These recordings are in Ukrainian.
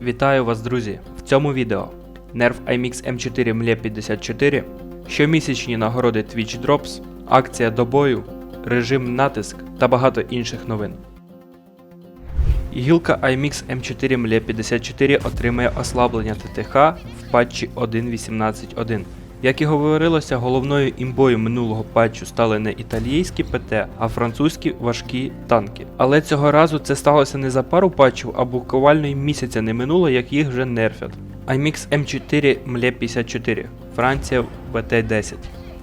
Вітаю вас, друзі! В цьому відео Nerf IMX M4 MLE 54, щомісячні нагороди Twitch Drops, акція до бою, режим натиск та багато інших новин. Гілка IMX M4 MLE 54 отримає ослаблення ТТХ в патчі 1.18.1. Як і говорилося, головною імбою минулого патчу стали не італійські ПТ, а французькі важкі танки. Але цього разу це сталося не за пару патчів, а буквально й місяця не минуло, як їх вже нерфять. IMX M4 MLE 54, Франція БТ-10.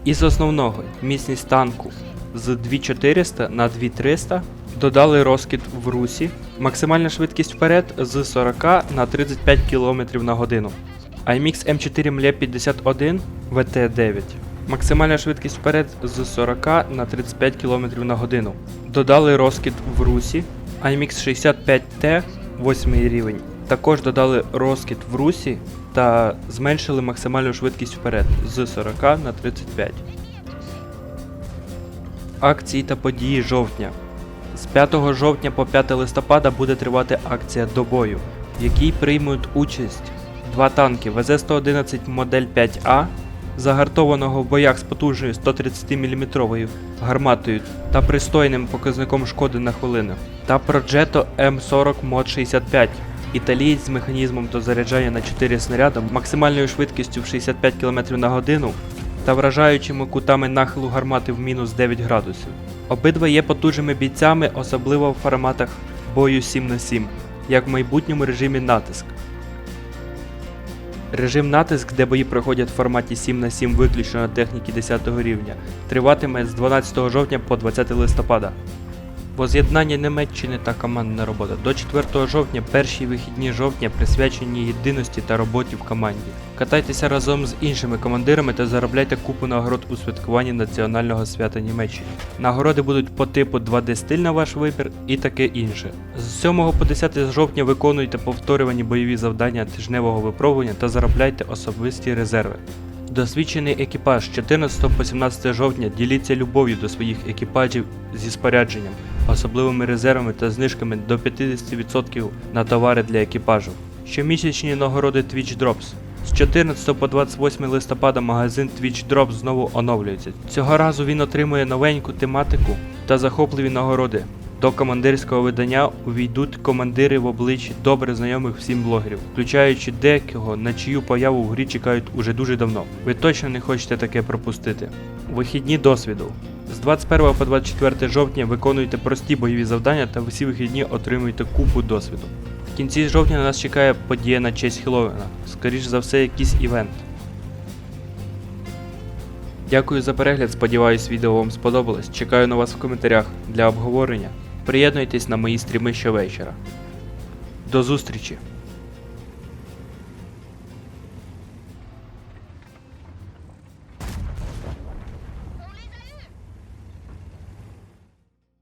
Із основного міцність танку з 2400 на 2300 додали розкид в русі, максимальна швидкість вперед з 40 на 35 км на годину. IMX M4 MLE 51 VT9. Максимальна швидкість вперед з 40 на 35 км на годину. Додали розкид в русі. IMX 65T 8 рівень. Також додали розкид в русі та зменшили максимальну швидкість вперед з 40 на 35. Акції та події жовтня. З 5 жовтня по 5 листопада буде тривати акція до бою, в якій приймуть участь два танки ВЗ-111 модель 5А, загартованого в боях з потужною 130 мм гарматою та пристойним показником шкоди на хвилину, та Progetto M40 Mod 65, італієць з механізмом до заряджання на 4 снаряда максимальною швидкістю в 65 км на годину та вражаючими кутами нахилу гармати в мінус 9 градусів. Обидва є потужними бійцями, особливо в форматах бою 7 на 7 як в майбутньому режимі натиск. Режим натиск, де бої проходять в форматі 7 на 7 виключно техніки 10 рівня, триватиме з 12 жовтня по 20 листопада. Воз'єднання Німеччини та командна робота. До 4 жовтня перші вихідні жовтня присвячені єдиності та роботі в команді. Катайтеся разом з іншими командирами та заробляйте купу нагород у святкуванні національного свята Німеччини. Нагороди будуть по типу 2D стиль на ваш вибір і таке інше. З 7 по 10 жовтня виконуйте повторювані бойові завдання тижневого випробування та заробляйте особисті резерви. Досвідчений екіпаж з 14 по 17 жовтня діліться любов'ю до своїх екіпажів зі спорядженням, особливими резервами та знижками до 50% на товари для екіпажу. Щомісячні нагороди Twitch Drops. З 14 по 28 листопада магазин Twitch Drops знову оновлюється. Цього разу він отримує новеньку тематику та захопливі нагороди. До командирського видання увійдуть командири в обличчі добре знайомих всім блогерів, включаючи декого, на чию появу в грі чекають уже дуже давно. Ви точно не хочете таке пропустити. Вихідні досвіду. З 21 по 24 жовтня виконуйте прості бойові завдання та всі вихідні отримуйте купу досвіду. В кінці жовтня на нас чекає подія на честь Хеллоуіна, скоріш за все, якийсь івент. Дякую за перегляд, сподіваюсь, відео вам сподобалось. Чекаю на вас в коментарях для обговорення. Приєднуйтесь на мої стріми щовечора. До зустрічі!